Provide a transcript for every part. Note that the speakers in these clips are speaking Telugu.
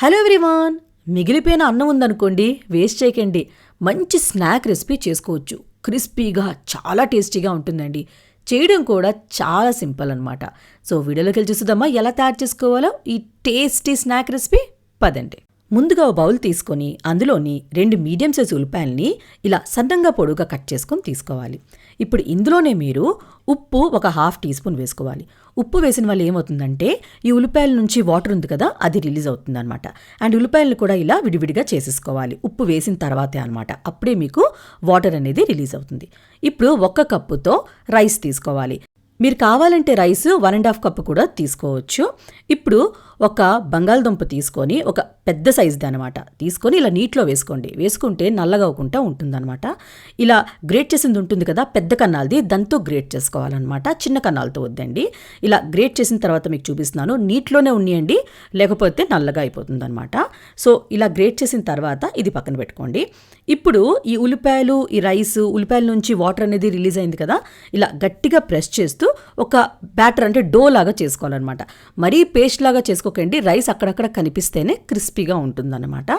Hello everyone. మిగిలిపోయిన అన్నం ఉందనుకోండి వేస్ట్ చేయకండి. మంచి స్నాక్ రెసిపీ చేసుకోవచ్చు. క్రిస్పీగా చాలా టేస్టీగా ఉంటుందండి. చేయడం కూడా చాలా సింపుల్ అనమాట సో వీడియోలోకి వెళ్ళి చూద్దామా ఎలా తయారు చేసుకోవాలో ఈ టేస్టీ స్నాక్ రెసిపీ పదండి. ముందుగా బౌల్ తీసుకొని అందులోని రెండు మీడియం సైజ్ ఉల్లిపాయల్ని ఇలా సన్నంగా పొడుగా కట్ చేసుకొని తీసుకోవాలి. ఇప్పుడు ఇందులోనే మీరు ఉప్పు ఒక హాఫ్ టీ స్పూన్ వేసుకోవాలి. ఉప్పు వేసిన వల్ల ఏమవుతుందంటే ఈ ఉల్లిపాయల నుంచి వాటర్ ఉంది కదా అది రిలీజ్ అవుతుందన్నమాట. అండ్ ఉల్లిపాయలను కూడా ఇలా విడివిడిగా చేసేసుకోవాలి. ఉప్పు వేసిన తర్వాతే అనమాట అప్పుడే మీకు వాటర్ అనేది రిలీజ్ అవుతుంది. ఇప్పుడు ఒక్క కప్పుతో రైస్ తీసుకోవాలి. మీరు కావాలంటే rice one and half cup కూడా తీసుకోవచ్చు. ఇప్పుడు ఒక బంగాళదుంప తీసుకొని ఒక పెద్ద సైజ్ది అనమాట తీసుకొని ఇలా నీటిలో వేసుకోండి. వేసుకుంటే నల్లగా అవ్వకుండా ఉంటుందన్నమాట. ఇలా గ్రేట్ చేసింది ఉంటుంది కదా పెద్ద కన్నాలది దాంతో గ్రేట్ చేసుకోవాలన్నమాట. చిన్న కన్నాలతో వద్దండి. ఇలా గ్రేట్ చేసిన తర్వాత మీకు చూపిస్తున్నాను. నీటిలోనే ఉండియండి లేకపోతే నల్లగా అయిపోతుందన్నమాట. సో ఇలా గ్రేట్ చేసిన తర్వాత ఇది పక్కన పెట్టుకోండి. ఇప్పుడు ఈ ఉల్లిపాయలు ఈ రైస్ ఉల్లిపాయల నుంచి వాటర్ అనేది రిలీజ్ అయింది కదా ఇలా గట్టిగా ప్రెస్ చేస్తూ ఒక బ్యాటర్ అంటే డో లాగా చేసుకోవాలన్నమాట. మరీ పేస్ట్ లాగా చేసుకోకండి. రైస్ అక్కడక్కడ కనిపిస్తేనే క్రిస్పీగా ఉంటుందన్నమాట.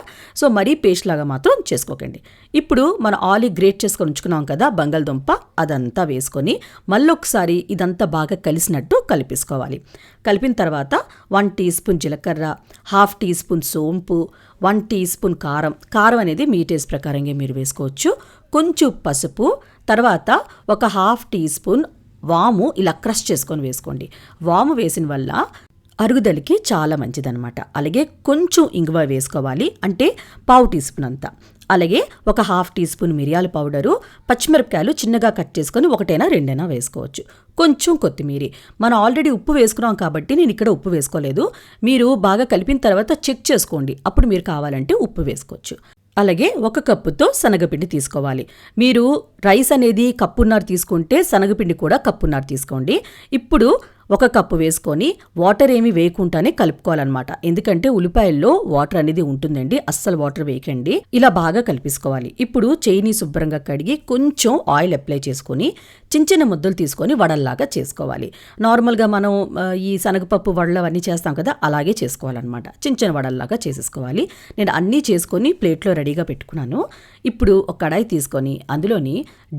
సో మరీ పేస్ట్ లాగా మాత్రం చేసుకోకండి. ఇప్పుడు మనం ఆలి గ్రేట్ చేసుకొని ఉంచుకున్నాం కదా బంగాళదుంప అదంతా వేసుకొని మళ్ళీ ఒకసారి ఇదంతా బాగా కలిసినట్టు కలిపేసుకోవాలి. కలిపిన తర్వాత వన్ టీ స్పూన్ జీలకర్ర హాఫ్ టీ స్పూన్ సోంపు వన్ టీ స్పూన్ కారం. కారం అనేది మీ టేస్ట్ ప్రకారంగా మీరు వేసుకోవచ్చు. కొంచెం పసుపు తర్వాత ఒక హాఫ్ టీ స్పూన్ వాము ఇలా క్రష్ చేసుకొని వేసుకోండి. వాము వేసిన వల్ల అరుగుదలకి చాలా మంచిదన్నమాట. అలాగే కొంచెం ఇంగువ వేసుకోవాలి. అంటే పావు టీ స్పూన్ అంతా. అలాగే ఒక హాఫ్ టీ స్పూన్ మిరియాల పౌడరు పచ్చిమిరపకాయలు చిన్నగా కట్ చేసుకొని ఒకటైనా రెండైనా వేసుకోవచ్చు. కొంచెం కొత్తిమీర. మనం ఆల్రెడీ ఉప్పు వేసుకున్నాం కాబట్టి నేను ఇక్కడ ఉప్పు వేసుకోలేదు. మీరు బాగా కలిపిన తర్వాత చెక్ చేసుకోండి. అప్పుడు మీరు కావాలంటే ఉప్పు వేసుకోవచ్చు. అలాగే ఒక కప్పుతో శనగపిండి తీసుకోవాలి. మీరు రైస్ అనేది కప్పున్నర తీసుకుంటే శనగపిండి కూడా కప్పున్నర తీసుకోండి. ఇప్పుడు ఒక కప్పు వేసుకొని వాటర్ ఏమి వేయకుండానే కలుపుకోవాలన్నమాట. ఎందుకంటే ఉల్లిపాయల్లో వాటర్ అనేది ఉంటుందండి. అస్సలు వాటర్ వేయకండి. ఇలా బాగా కలిపేసుకోవాలి. ఇప్పుడు చేయిని శుభ్రంగా కడిగి కొంచెం ఆయిల్ అప్లై చేసుకొని చిన్న చిన్న ముద్దలు తీసుకొని వడల్లాగా చేసుకోవాలి. నార్మల్గా మనం ఈ శనగపప్పు వడలు అవన్నీ చేస్తాం కదా అలాగే చేసుకోవాలన్నమాట. చిన్న చిన్న వడల్లాగా చేసేసుకోవాలి. నేను అన్నీ చేసుకొని ప్లేట్లో రెడీగా పెట్టుకున్నాను. ఇప్పుడు ఒక కడాయి తీసుకొని అందులోని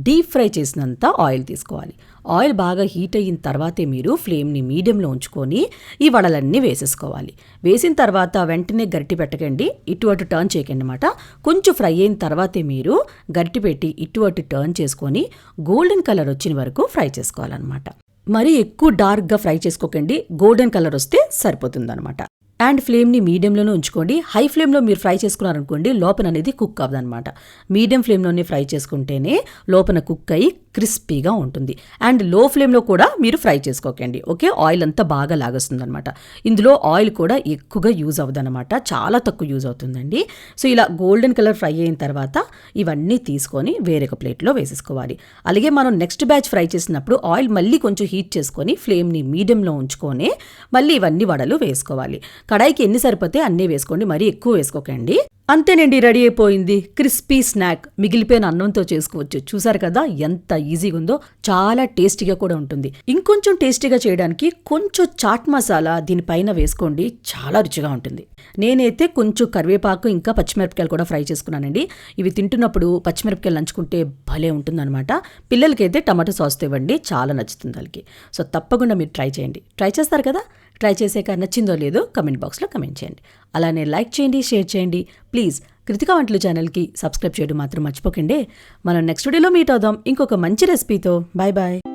డీప్ ఫ్రై చేసినంత ఆయిల్ తీసుకోవాలి. ఆయిల్ బాగా హీట్ అయిన తర్వాతే మీరు ఫ్లేమ్ని మీడియంలో ఉంచుకొని ఈ వడలన్నీ వేసేసుకోవాలి. వేసిన తర్వాత వెంటనే గరిటి పెట్టకండి ఇటు అటు టర్న్ చేయకండి అనమాట కొంచెం ఫ్రై అయిన తర్వాతే మీరు గరిటి పెట్టి ఇటు అటు టర్న్ చేసుకొని గోల్డెన్ కలర్ వచ్చిన వరకు ఫ్రై చేసుకోవాలన్నమాట. మరీ ఎక్కువ డార్క్గా ఫ్రై చేసుకోకండి. గోల్డెన్ కలర్ వస్తే సరిపోతుందన్నమాట. అండ్ ఫ్లేమ్ని మీడియంలోనే ఉంచుకోండి. హై ఫ్లేమ్లో మీరు ఫ్రై చేసుకున్నారనుకోండి లోపల అనేది కుక్ అవ్వదనమాట మీడియం ఫ్లేమ్లోనే ఫ్రై చేసుకుంటేనే లోపల కుక్ అయ్యి క్రిస్పీగా ఉంటుంది. అండ్లో ఫ్లేమ్లో కూడా మీరు ఫ్రై చేసుకోకండి. ఓకే? ఆయిల్ అంతా బాగా లాగేస్తుంది అనమాట ఇందులో ఆయిల్ కూడా ఎక్కువగా యూజ్ అవ్వదనమాట చాలా తక్కువ యూజ్ అవుతుందండి. సో ఇలా గోల్డెన్ కలర్ ఫ్రై అయిన తర్వాత ఇవన్నీ తీసుకొని వేరొక ప్లేట్లో వేసేసుకోవాలి. అలాగే మనం నెక్స్ట్ బ్యాచ్ ఫ్రై చేసినప్పుడు ఆయిల్ మళ్ళీ కొంచెం హీట్ చేసుకొని ఫ్లేమ్ని మీడియంలో ఉంచుకొని మళ్ళీ ఇవన్నీ వడలు వేసుకోవాలి. కడాయికి ఎన్ని సరిపోతే అన్నీ వేసుకోండి మరీ ఎక్కువ వేసుకోకండి. అంతేనండి రెడీ అయిపోయింది. Crispy snack. మిగిలిపోయిన అన్నంతో చేసుకోవచ్చు. చూసారు కదా ఎంత ఈజీగా ఉందో చాలా టేస్టీగా కూడా ఉంటుంది. ఇంకొంచెం టేస్టీగా చేయడానికి కొంచెం చాట్ మసాలా దీనిపైన వేసుకోండి చాలా రుచిగా ఉంటుంది. నేనైతే కొంచెం కరివేపాకు ఇంకా పచ్చిమిరపకాయలు కూడా ఫ్రై చేసుకున్నానండి. ఇవి తింటున్నప్పుడు పచ్చిమిరపకాయలు నంచుకుంటే భలే ఉంటుందన్నమాట. పిల్లలకైతే టమాటో సాస్తో ఇవ్వండి చాలా నచ్చుతుంది వాళ్ళకి. సో తప్పకుండా మీరు ట్రై చేయండి. ట్రై చేస్తారు కదా? ట్రై చేసాక నచ్చిందో లేదో కమెంట్ బాక్స్లో కమెంట్ చేయండి. అలానే లైక్ చేయండి షేర్ చేయండి. ప్లీజ్ కృతికా వంటలు ఛానల్కి సబ్స్క్రైబ్ చేయడం మాత్రం మర్చిపోకండి. మనం నెక్స్ట్ వీడియోలో మీట్ అవుదాం. ఇంకొక మంచి రెసిపీతో. Bye bye